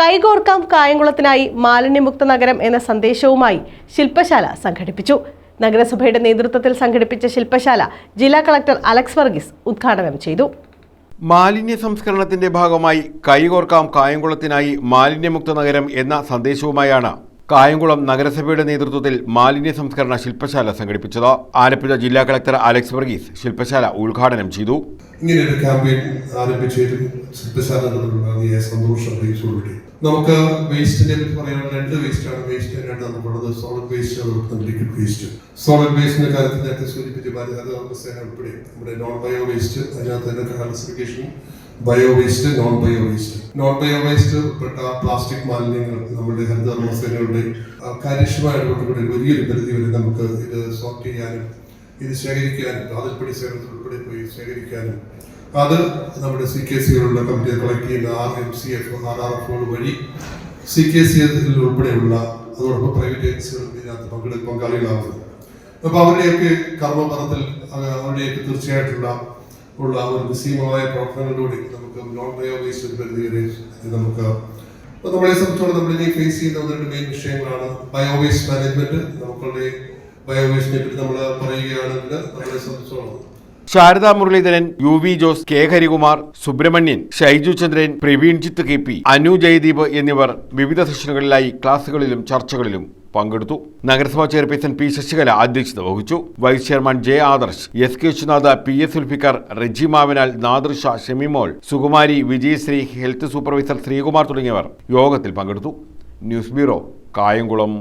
കൈകോർക്കാം കായംകുളത്തിനായി മാലിന്യമുക്ത നഗരം എന്ന സന്ദേശവുമായി ശില്പശാല സംഘടിപ്പിച്ചു. നഗരസഭയുടെ നേതൃത്വത്തിൽ സംഘടിപ്പിച്ച ശില്പശാല ജില്ലാ കളക്ടർ അലക്സ് വർഗീസ് ഉദ്ഘാടനം ചെയ്തു. മാലിന്യ സംസ്കരണത്തിന്റെ ഭാഗമായി കൈകോർക്കാം കായംകുളത്തിനായി മാലിന്യമുക്ത നഗരം എന്ന സന്ദേശവുമായാണ് കായംകുളം നഗരസഭയുടെ നേതൃത്വത്തിൽ മാലിന്യ സംസ്കരണ ശില്പശാല സംഘടിപ്പിച്ചത്. ആലപ്പുഴ ജില്ലാ കളക്ടർ അലക്സ് വർഗീസ് ശില്പശാല ഉദ്ഘാടനം ചെയ്തു. ഇങ്ങനെ ക്യാമ്പയിൻ ആരംഭിച്ചതിലും ശില്പശാല വലിയ സന്തോഷം അറിയിച്ചുകൊള്ളട്ടെ നമുക്ക് വേസ്റ്റിനെ പറ്റി പറയാനുള്ള രണ്ട് വേസ്റ്റാണ് വേസ്റ്റ് രണ്ട് നമുക്കുള്ളത് സോളിഡ് വേസ്റ്റ് അതുപോലെ ലിക്വിഡ് വേസ്റ്റ് സോളിഡ് വേസ്റ്റിന്റെ കാര്യത്തിൽ നേരത്തെ സൂചിപ്പിച്ച അത് സേന ഉൾപ്പെടെ നമ്മുടെ നോൺ ബയോ വേസ്റ്റ് അതിനകത്ത് തന്നെ classification bio waste non bio waste non bio waste പെട്ട പ്ലാസ്റ്റിക് മാലിന്യങ്ങൾ നമ്മുടെ ഹരിതകർമ്മസേനയുടെ ആ, കാര്യക്ഷമമായ ഇടപെട്ടുകൂടി വലിയൊരു പരിധി വരെ നമുക്ക് ഇത് സോർട്ട് ചെയ്യാനും ഇത് ശേഖരിക്കാനും അതിൽപ്പടി സേവനത്തിൽ ഉൾപ്പെടെ പോയി ശേഖരിക്കാനും. അത് നമ്മുടെ സി കെ സികളുള്ള കമ്മിറ്റി കളക്ട് ചെയ്യുന്ന R M C F R R F വഴി സി കെ സി ഉൾപ്പെടെയുള്ള അതോടൊപ്പം പ്രൈവറ്റ് ഏജൻസികളും ഇതിനകത്ത് പങ്കെടുക്കാൻ പങ്കാളികളാകുന്നത് അപ്പോൾ അവരുടെയൊക്കെ കർമ്മപഥത്തിൽ അവരുടെയൊക്കെ തീർച്ചയായിട്ടുള്ള ഉള്ള ഒരു നിസ്സീമമായ പ്രവർത്തനങ്ങളിലൂടെ നമുക്ക് നോൺ ബയോബേസ് ഒരു പരിധി വരെ നമുക്ക് നമ്മളെ സംബന്ധിച്ചോളം നമ്മൾ ഇനി ഫേസ് ചെയ്യുന്ന ഒന്ന് രണ്ട് മെയിൻ വിഷയങ്ങളാണ് ബയോവേസ്റ്റ് മാനേജ്മെന്റ് നമുക്കുള്ള ബയോബേസിനെ പറ്റി നമ്മൾ പറയുകയാണെങ്കിൽ നമ്മളെ സംബന്ധിച്ചോളം Sharada Muraleedharan U V Jose K Harikumar Subramanian Shaiju Chandran Praveen Chith K P Anu Jayadeep എന്നിവർ വിവിധ സെഷനുകളിലായി ക്ലാസുകളിലും ചർച്ചകളിലും പങ്കെടുത്തു. നഗരസഭാ ചെയർപേഴ്സൺ പി ശശികല അധ്യക്ഷത വഹിച്ചു. Vice chairman J Adarsh S K Viswanath P S Sulfikar Reji Mavanal Nadrisha Shemimol Sukumari Vijayasree health supervisor Sreekumar തുടങ്ങിയവർ യോഗത്തിൽ പങ്കെടുത്തു. News bureau Kayamkulam.